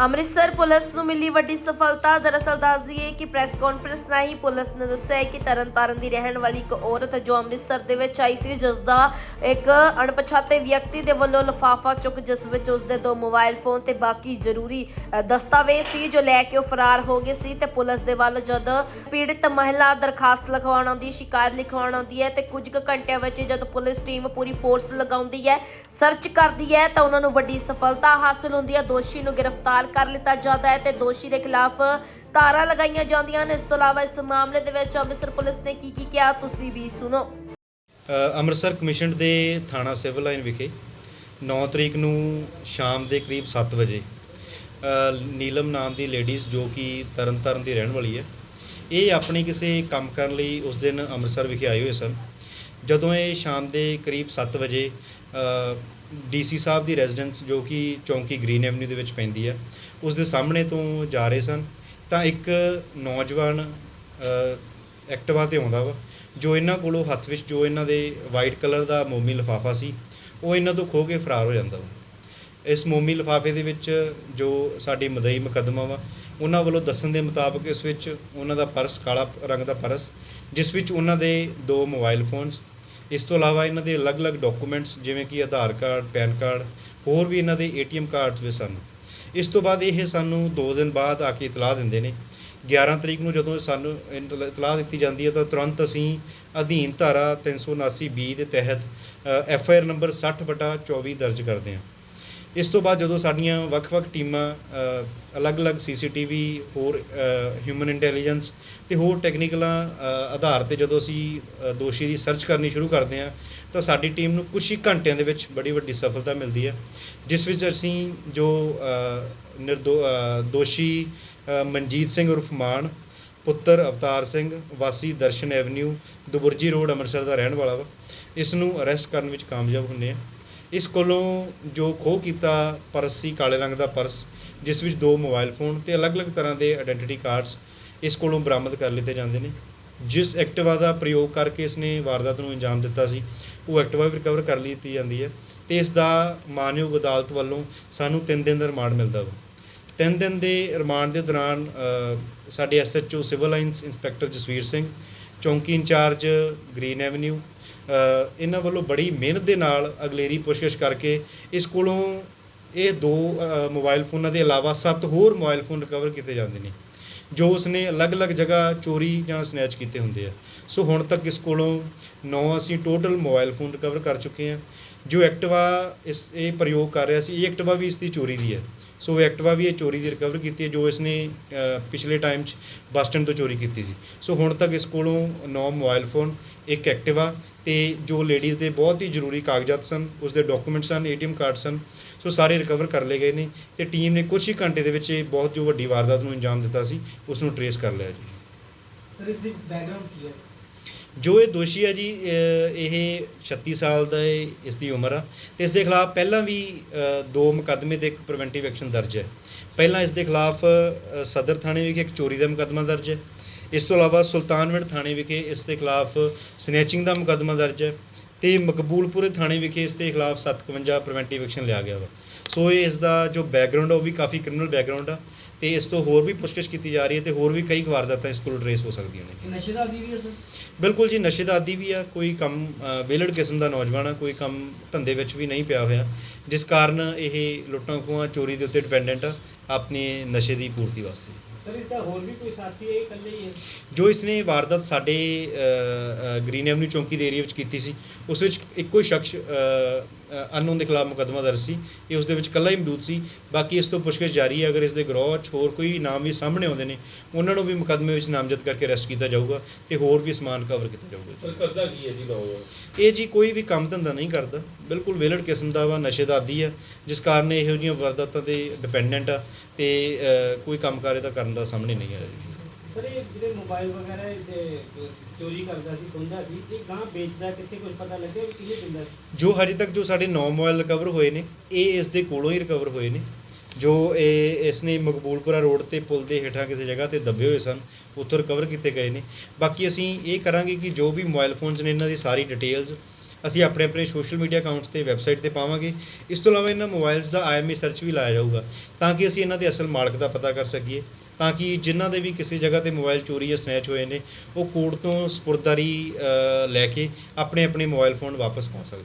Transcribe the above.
Amritsar police ਨੂੰ ਮਿਲੀ ਵੱਡੀ ਸਫਲਤਾ। ਦਰਅਸਲ ਦੱਸ ਦਈਏ ਕਿ ਪ੍ਰੈਸ ਕਾਨਫਰੰਸ ਰਾਹੀਂ ਪੁਲਿਸ ਨੇ ਦੱਸਿਆ ਹੈ ਕਿ ਤਰਨਤਾਰਨ ਦੀ ਰਹਿਣ ਵਾਲੀ ਇੱਕ ਔਰਤ ਜੋ ਅੰਮ੍ਰਿਤਸਰ ਦੇ ਵਿੱਚ ਆਈ ਸੀ, ਜਿਸ ਦਾ ਇੱਕ ਅਣਪਛਾਤੇ ਵਿਅਕਤੀ ਦੇ ਵੱਲੋਂ ਲਫਾਫਾ ਚੁੱਕ, ਜਿਸ ਵਿੱਚ ਉਸਦੇ ਦੋ ਮੋਬਾਈਲ ਫੋਨ ਤੇ ਬਾਕੀ ਜ਼ਰੂਰੀ ਦਸਤਾਵੇਜ਼ ਸੀ, ਜੋ ਲੈ ਕੇ ਉਹ ਫਰਾਰ ਹੋ ਗਏ ਸੀ ਤੇ ਪੁਲਿਸ ਦੇ ਵੱਲ ਜਦ ਪੀੜਤ ਮਹਿਲਾ ਦਰਖਾਸਤ ਲਿਖਵਾਉਣ ਆਉਂਦੀ, ਸ਼ਿਕਾਇਤ ਲਿਖਵਾਉਣ ਆਉਂਦੀ ਹੈ ਤੇ ਕੁਝ ਕੁ ਘੰਟਿਆਂ ਵਿੱਚ ਜਦ ਪੁਲਿਸ ਟੀਮ ਪੂਰੀ ਫੋਰਸ ਲਗਾਉਂਦੀ ਹੈ, ਸਰਚ ਕਰਦੀ ਹੈ ਤਾਂ ਉਹਨਾਂ ਨੂੰ ਵੱਡੀ ਸਫਲਤਾ ਹਾਸਲ ਹੁੰਦੀ ਹੈ। ਦੋਸ਼ੀ ਨੂੰ ਗ੍ਰਿਫਤਾਰ ਕਰ ਲਿੱਤਾ ਜਾਂਦਾ ਹੈ ਤੇ ਦੋਸ਼ੀ ਦੇ ਖਿਲਾਫ ਧਾਰਾ ਲਗਾਈਆਂ ਜਾਂਦੀਆਂ ਨੇ ਇਸ ਤੋਂ ਇਲਾਵਾ ਇਸ ਮਾਮਲੇ ਦੇ ਵਿੱਚ ਅੰਮ੍ਰਿਤਸਰ ਪੁਲਿਸ ਨੇ ਕੀ ਕੀ ਕਿਹਾ, ਤੁਸੀਂ ਵੀ ਸੁਣੋ। ਅੰਮ੍ਰਿਤਸਰ ਕਮਿਸ਼ਨ ਦੇ ਥਾਣਾ ਸਿਵਲ ਲਾਈਨ ਵਿਖੇ 9 ਤਰੀਕ ਨੂੰ ਸ਼ਾਮ ਦੇ ਕਰੀਬ 7 ਵਜੇ ਨੀਲਮ ਨਾਮ ਦੀ ਲੇਡੀਜ਼ ਜੋ ਕਿ ਤਰਨਤਾਰਨ ਦੀ ਰਹਿਣ ਵਾਲੀ ਹੈ, ਇਹ ਆਪਣੇ ਕਿਸੇ ਕੰਮ ਕਰਨ ਲਈ ਉਸ ਦਿਨ ਅੰਮ੍ਰਿਤਸਰ ਵਿਖੇ ਆਏ ਹੋਏ ਸਨ। ਜਦੋਂ ਇਹ ਸ਼ਾਮ ਦੇ ਕਰੀਬ 7 ਵਜੇ ਡੀਸੀ ਸਾਹਿਬ ਦੀ ਰੈਜ਼ੀਡੈਂਸ ਜੋ ਕਿ ਚੌਂਕੀ ਗ੍ਰੀਨ ਐਵਨਿਊ ਦੇ ਵਿੱਚ ਪੈਂਦੀ ਹੈ ਉਸ ਦੇ ਸਾਹਮਣੇ ਤੋਂ ਜਾ ਰਹੇ ਸਨ ਤਾਂ ਇੱਕ ਨੌਜਵਾਨ ਅ, ਐਕਟਿਵਾ ਤੇ ਆਉਂਦਾ ਵਾ ਜੋ ਇਹਨਾਂ ਕੋਲੋਂ ਹੱਥ ਵਿੱਚ ਜੋ ਇਹਨਾਂ ਦੇ ਵਾਈਟ ਕਲਰ ਦਾ ਮੋਮੀ ਲਿਫਾਫਾ ਸੀ ਉਹ ਇਹਨਾਂ ਤੋਂ ਖੋ ਕੇ ਫਰਾਰ ਹੋ ਜਾਂਦਾ ਵਾ। ਇਸ ਮੋਮੀ ਲਿਫਾਫੇ ਦੇ ਵਿੱਚ ਜੋ ਸਾਡੀ ਮਦਈ ਮੁਕੱਦਮਾ ਵਾ ਉਹਨਾਂ ਵੱਲੋਂ ਦੱਸਣ ਦੇ ਮੁਤਾਬਕ ਇਸ ਵਿੱਚ ਉਹਨਾਂ ਦਾ ਪਰਸ ਕਾਲਾ ਰੰਗ ਦਾ ਪਰਸ ਜਿਸ ਵਿੱਚ ਉਹਨਾਂ ਦੇ ਦੋ ਮੋਬਾਈਲ ਫੋਨਸ ਇਸ ਤੋਂ ਇਲਾਵਾ ਇਹਨਾਂ ਦੇ ਅਲੱਗ-ਅਲੱਗ ਡਾਕੂਮੈਂਟਸ, ਜਿਵੇਂ ਕਿ ਆਧਾਰ ਕਾਰਡ, ਪੈਨ ਕਾਰਡ, ਹੋਰ ਵੀ ਇਹਨਾਂ ਦੇ ਏਟੀਐਮ ਕਾਰਡਸ ਵੀ ਸਨ। ਇਸ ਤੋਂ ਬਾਅਦ ਇਹ ਸਾਨੂੰ 2 ਦਿਨ ਬਾਅਦ ਆ ਕੇ ਇਤਲਾਹ ਦਿੰਦੇ ਨੇ। 11 ਤਰੀਕ ਨੂੰ ਜਦੋਂ ਸਾਨੂੰ ਇਤਲਾ- ਇਤਲਾਹ ਦਿੱਤੀ ਜਾਂਦੀ ਹੈ ਤਾਂ ਤੁਰੰਤ ਅਸੀਂ ਅਧੀਨ ਧਾਰਾ 379 ਬੀ ਦੇ ਤਹਿਤ ਐਫ ਆਈ ਆਰ ਨੰਬਰ 60 ਬਟਾ 24 ਦਰਜ ਕਰਦੇ ਹਾਂ। ਇਸ ਤੋਂ ਬਾਅਦ ਜਦੋਂ ਸਾਡੀਆਂ ਵੱਖ-ਵੱਖ ਟੀਮਾਂ ਅ, ਅਲੱਗ-ਅਲੱਗ ਸੀਸੀਟੀਵੀ ਹੋਰ ਹਿਊਮਨ ਇੰਟੈਲੀਜੈਂਸ ਤੇ ਹੋਰ ਟੈਕਨੀਕਲਾਂ ਅ, ਆਧਾਰ ਤੇ ਜਦੋਂ ਅਸੀਂ ਦੋਸ਼ੀ ਦੀ ਸਰਚ ਕਰਨੀ ਸ਼ੁਰੂ ਕਰਦੇ ਹਾਂ ਤਾਂ ਸਾਡੀ ਟੀਮ ਨੂੰ ਕੁਝ ਹੀ ਘੰਟਿਆਂ ਦੇ ਵਿੱਚ ਬੜੀ ਵੱਡੀ ਸਫਲਤਾ ਮਿਲਦੀ ਹੈ। ਜਿਸ ਵਿੱਚ ਅਸੀਂ ਜੋ ਨਿਰਦੋ ਦੋਸ਼ੀ ਮਨਜੀਤ ਸਿੰਘ ਉਰਫ ਮਾਨ ਪੁੱਤਰ ਅਵਤਾਰ ਸਿੰਘ ਵਾਸੀ ਦਰਸ਼ਨ ਐਵਨਿਊ ਦੁਬੁਰਜੀ ਰੋਡ ਅੰਮ੍ਰਿਤਸਰ ਦਾ ਰਹਿਣ ਵਾਲਾ ਵਾ ਇਸ ਨੂੰ ਅਰੈਸਟ ਕਰਨ ਵਿੱਚ ਕਾਮਯਾਬ ਹੁੰਨੇ ਆ ਇਸ ਕੋਲੋਂ ਜੋ ਖੋਹ ਕੀਤਾ ਪਰਸ ਸੀ, ਕਾਲੇ ਰੰਗ ਦਾ ਪਰਸ, ਜਿਸ ਵਿੱਚ ਦੋ ਮੋਬਾਈਲ ਫੋਨ ਤੇ ਅਲੱਗ-ਅਲੱਗ ਤਰ੍ਹਾਂ ਦੇ ਆਇਡੈਂਟੀਟੀ ਕਾਰਡਸ ਇਸ ਕੋਲੋਂ ਬਰਾਮਦ ਕਰ ਲਿੱਤੇ ਜਾਂਦੇ ਨੇ। ਜਿਸ ਐਕਟਿਵਾ ਦਾ ਪ੍ਰਯੋਗ ਕਰਕੇ ਇਸਨੇ ਵਾਰਦਾਤ ਨੂੰ ਅੰਜਾਮ ਦਿੱਤਾ ਸੀ, ਉਹ ਐਕਟਿਵਾ ਵੀ ਰਿਕਵਰ ਕਰ ਲਈ ਜਾਂਦੀ ਹੈ ਤੇ ਇਸ ਦਾ ਮਾਨਯੋਗ ਅਦਾਲਤ ਵੱਲੋਂ ਸਾਨੂੰ 3 ਦਿਨ ਦਾ ਰਿਮਾਂਡ ਮਿਲਦਾ ਵਾ। ਤਿੰਨ ਦਿਨ ਦੇ ਰਿਮਾਂਡ ਦੇ ਦੌਰਾਨ ਅ, ਸਾਡੇ SHO civil lines inspector Jasvir Singh ਚੌਂਕੀ ਇੰਚਾਰਜ ਗ੍ਰੀਨ ਐਵਨਿਊ ਇਹਨਾਂ ਵੱਲੋਂ ਬੜੀ ਮਿਹਨਤ ਦੇ ਨਾਲ ਅਗਲੇਰੀ ਪੁੱਛਗਿੱਛ ਕਰਕੇ ਇਸ ਕੋਲੋਂ ਇਹ ਦੋ ਅ, ਮੋਬਾਈਲ ਫੋਨਾਂ ਦੇ ਇਲਾਵਾ ਸੱਤ ਹੋਰ ਮੋਬਾਈਲ ਫੋਨ ਰਿਕਵਰ ਕੀਤੇ ਜਾਂਦੇ ਨੇ ਜੋ ਉਸਨੇ ਅਲੱਗ-ਅਲੱਗ ਜਗ੍ਹਾ ਚੋਰੀ ਜਾਂ ਸਨੈਚ ਕੀਤੇ ਹੁੰਦੇ ਆ। ਸੋ ਹੁਣ ਤੱਕ ਇਸ ਕੋਲੋਂ 9 ਅਸੀਂ ਟੋਟਲ ਮੋਬਾਈਲ ਫੋਨ ਰਿਕਵਰ ਕਰ ਚੁੱਕੇ ਹਾਂ ਜੋ ਐਕਟਿਵਾ ਇਸ ਇਹ ਪ੍ਰਯੋਗ ਕਰ ਰਿਹਾ ਸੀ ਇਹ ਐਕਟਿਵਾ ਵੀ ਇਸ ਦੀ ਚੋਰੀ ਦੀ ਹੈ। ਸੋ ਇਹ ਐਕਟਿਵਾ ਵੀ ਇਹ ਚੋਰੀ ਦੀ ਰਿਕਵਰ ਕੀਤੀ ਹੈ, ਜੋ ਇਸ ਨੇ ਪਿਛਲੇ ਟਾਈਮ 'ਚ ਬੱਸ ਸਟੈਂਡ ਤੋਂ ਚੋਰੀ ਕੀਤੀ ਸੀ। ਸੋ ਹੁਣ ਤੱਕ ਇਸ ਕੋਲੋਂ 9 ਮੋਬਾਈਲ ਫੋਨ ਇੱਕ ਐਕਟਿਵਾ ਤੇ ਜੋ ਲੇਡੀਜ਼ ਦੇ ਬਹੁਤ ਹੀ ਜ਼ਰੂਰੀ ਕਾਗਜ਼ਾਤ ਸਨ ਉਸ ਦੇ ਡਾਕੂਮੈਂਟ ਸਨ ਏਟੀਐਮ ਕਾਰਡ ਸਨ, ਸੋ ਸਾਰੇ ਰਿਕਵਰ ਕਰ ਲਏ ਗਏ ਨੇ ਤੇ ਟੀਮ ਨੇ ਕੁਝ ਹੀ ਘੰਟੇ ਦੇ ਵਿੱਚ ਇਹ ਬਹੁਤ ਜੋ ਵੱਡੀ ਵਾਰਦਾਤ ਨੂੰ ਅੰਜਾਮ ਦਿੱਤਾ ਸੀ ਉਸ ਨੂੰ ਟਰੇਸ ਕਰ ਲਿਆ ਜੀ। ਸਰ ਇਸ ਦੀ ਬੈਕਗ੍ਰਾਉਂਡ ਕੀ ਹੈ? ਜੋ ਇਹ ਦੋਸ਼ੀ ਹੈ ਜੀ ਇਹ 36 ਸਾਲ ਦਾ ਇਹ ਇਸ ਦੀ ਉਮਰ ਆ। ਤੇ ਇਸ ਦੇ ਖਿਲਾਫ ਪਹਿਲਾਂ ਵੀ ਦੋ ਮੁਕੱਦਮੇ ਤੇ ਇੱਕ ਪ੍ਰੀਵੈਂਟਿਵ ਐਕਸ਼ਨ ਦਰਜ ਹੈ। ਪਹਿਲਾਂ ਇਸ ਦੇ ਖਿਲਾਫ ਸਦਰ ਥਾਣੇ ਵਿਖੇ ਇੱਕ ਚੋਰੀ ਦਾ ਮੁਕੱਦਮਾ ਦਰਜ ਹੈ। ਇਸ ਤੋਂ ਇਲਾਵਾ ਸੁਲਤਾਨਵਿੰਡ ਥਾਣੇ ਵਿਖੇ ਇਸ ਦੇ ਖਿਲਾਫ ਸਨੈਚਿੰਗ ਦਾ ਮੁਕੱਦਮਾ ਦਰਜ ਹੈ। ਤੇ ਮਕਬੂਲਪੁਰੇ ਥਾਣੇ ਵਿਖੇ ਇਸ ਦੇ ਖਿਲਾਫ 57 ਪ੍ਰੀਵੈਂਟਿਵ ਐਕਸ਼ਨ ਲਿਆ ਗਿਆ ਵਾ। ਸੋ ਇਹ ਇਸ ਦਾ ਜੋ ਬੈਕਗ੍ਰਾਉਂਡ ਉਹ ਵੀ ਕਾਫੀ ਕ੍ਰਿਮੀਨਲ ਬੈਕਗ੍ਰਾਉਂਡ ਆ ਤੇ ਇਸ ਤੋਂ ਹੋਰ ਵੀ ਪੁੱਛਗਿੱਛ ਕੀਤੀ ਜਾ ਰਹੀ ਹੈ ਤੇ ਹੋਰ ਵੀ ਕਈ ਵਾਰਦਾਤਾਂ ਇਸ ਕੋਲ ਟਰੇਸ ਹੋ ਸਕਦੀਆਂ ਨੇ। ਨਸ਼ੇ ਦਾ ਆਦੀ ਵੀ ਹੈ ਸਰ? ਬਿਲਕੁਲ ਜੀ ਨਸ਼ੇ ਦਾ ਆਦੀ ਵੀ ਆ ਕੋਈ ਕੰਮ ਅ, ਵਿਹਲੜ ਕਿਸਮ ਦਾ ਨੌਜਵਾਨ ਆ ਕੋਈ ਕੰਮ ਧੰਦੇ ਵਿੱਚ ਵੀ ਨਹੀਂ ਪਿਆ ਹੋਇਆ ਜਿਸ ਕਾਰਨ ਇਹ ਲੁੱਟਾਂ ਖੋਹਾਂ ਚੋਰੀ ਦੇ ਉੱਤੇ ਡਿਪੈਂਡੈਂਟ ਆ ਆਪਣੇ ਨਸ਼ੇ ਦੀ ਪੂਰਤੀ ਵਾਸਤੇ। ਸਰ, ਇਸ ਦਾ ਹੋਰ ਵੀ ਕੋਈ ਸਾਥੀ ਹੈ ਇਕੱਲੇ ਹੀ ਹੈ? ਜੋ ਇਸਨੇ ਵਾਰਦਾਤ ਸਾਡੇ ਗ੍ਰੀਨ ਐਵਨਿਊ ਚੌਂਕੀ ਦੇ ਏਰੀਆ ਵਿੱਚ ਕੀਤੀ ਸੀ, ਉਸ ਵਿੱਚ ਇੱਕੋ ਹੀ ਸ਼ਖਸ ਅਨਨੋਨ ਦੇ ਖਿਲਾਫ ਮੁਕੱਦਮਾ ਦਰਜ ਸੀ। ਇਹ ਉਸ ਦੇ ਵਿੱਚ ਇਕੱਲਾ ਹੀ ਮੌਜੂਦ ਸੀ। ਬਾਕੀ ਇਸ ਤੋਂ ਪੁੱਛਗਿੱਛ ਜਾਰੀ ਹੈ। ਅਗਰ ਇਸ ਦੇ ਗਰੋਹ 'ਚ ਹੋਰ ਕੋਈ ਨਾਮ ਵੀ ਸਾਹਮਣੇ ਆਉਂਦੇ ਨੇ ਉਹਨਾਂ ਨੂੰ ਵੀ ਮੁਕੱਦਮੇ ਵਿੱਚ ਨਾਮਜ਼ਦ ਕਰਕੇ ਅਰੈਸਟ ਕੀਤਾ ਜਾਊਗਾ ਤੇ ਹੋਰ ਵੀ ਸਮਾਨ ਕਵਰ ਕੀਤਾ ਜਾਊਗਾ ਕਰਦਾ ਕੀ ਹੈ ਜੀ ਨੌਜਵਾਨ? ਇਹ ਜੀ ਕੋਈ ਵੀ ਕੰਮ ਧੰਦਾ ਨਹੀਂ ਕਰਦਾ। ਬਿਲਕੁਲ ਵਿਹਲੜ ਕਿਸਮ ਦਾ ਵਾ ਨਸ਼ੇ ਦਾ ਆਦੀ ਹੈ ਜਿਸ ਕਾਰਨ ਇਹੋ ਜਿਹੀਆਂ ਵਾਰਦਾਤਾਂ ਤੇ ਡਿਪੈਂਡੈਂਟ ਆ ਤੇ ਕੋਈ ਕੰਮ ਕਾਰ ਇਹਦਾ ਕਰਨ ਦਾ ਸਾਹਮਣੇ ਨਹੀਂ ਆਇਆ ਜੀ। ਸਰ, ਇਹ ਜਿਹੜੇ ਮੋਬਾਈਲ ਵਗੈਰਾ ਇਹ ਜੇ ਚੋਰੀ ਕਰਦਾ ਸੀ, ਖੁੰਦਾ ਸੀ, ਇਹ ਗਾਂ ਵੇਚਦਾ ਕਿੱਥੇ ਕੁਝ ਪਤਾ ਲੱਗਿਆ ਵੀ ਕਿਹਨੇ ਦਿੰਦਾ ਜੋ ਹਜੇ ਤੱਕ ਜੋ ਸਾਡੇ 9 ਮੋਬਾਈਲ ਰਿਕਵਰ ਹੋਏ ਨੇ, ਇਹ ਇਸ ਦੇ ਕੋਲੋਂ ਹੀ ਰਿਕਵਰ ਹੋਏ ਨੇ। ਜੋ ਇਹ ਇਸ ਨੇ ਮਕਬੂਲਪੁਰਾ ਰੋਡ ਤੇ ਪੁਲ ਦੇ ਹੇਠਾਂ ਕਿਸੇ ਜਗ੍ਹਾ ਤੇ ਦੱਬੇ ਹੋਏ ਸਨ, ਉੱਥੋਂ ਰਿਕਵਰ ਕੀਤੇ ਗਏ ਨੇ। ਬਾਕੀ ਅਸੀਂ ਇਹ ਕਰਾਂਗੇ ਕਿ ਜੋ ਵੀ ਮੋਬਾਈਲ ਫੋਨਸ ਨੇ ਇਹਨਾਂ ਦੀ ਸਾਰੀ ਡਿਟੇਲਸ ਅਸੀਂ ਆਪਣੇ ਆਪਣੇ ਸੋਸ਼ਲ ਮੀਡੀਆ ਅਕਾਊਂਟਸ ਤੇ ਵੈਬਸਾਈਟ ਤੇ ਪਾਵਾਂਗੇ। ਇਸ ਤੋਂ ਇਲਾਵਾ ਇਹਨਾਂ ਮੋਬਾਈਲਸ ਦਾ ਆਈਐਮਈ ਸਰਚ ਵੀ ਲਾਇਆ ਜਾਊਗਾ, ਤਾਂ ਕਿ ਅਸੀਂ ਇਹਨਾਂ ਦੇ ਅਸਲ ਮਾਲਕ ਦਾ ਪਤਾ ਕਰ ਸਕੀਏ, ਤਾਂ ਕਿ ਜਿਨ੍ਹਾਂ ਦੇ ਵੀ ਕਿਸੇ ਜਗ੍ਹਾ ਤੇ ਮੋਬਾਈਲ ਚੋਰੀ ਜਾਂ ਸਨੈਚ ਹੋਏ ਨੇ, ਉਹ ਕੋਰਟ ਤੋਂ ਸਪੁਰਦਾਰੀ ਲੈ ਕੇ ਆਪਣੇ ਆਪਣੇ ਮੋਬਾਈਲ ਫੋਨ ਵਾਪਸ ਪਾ ਸਕਦੇ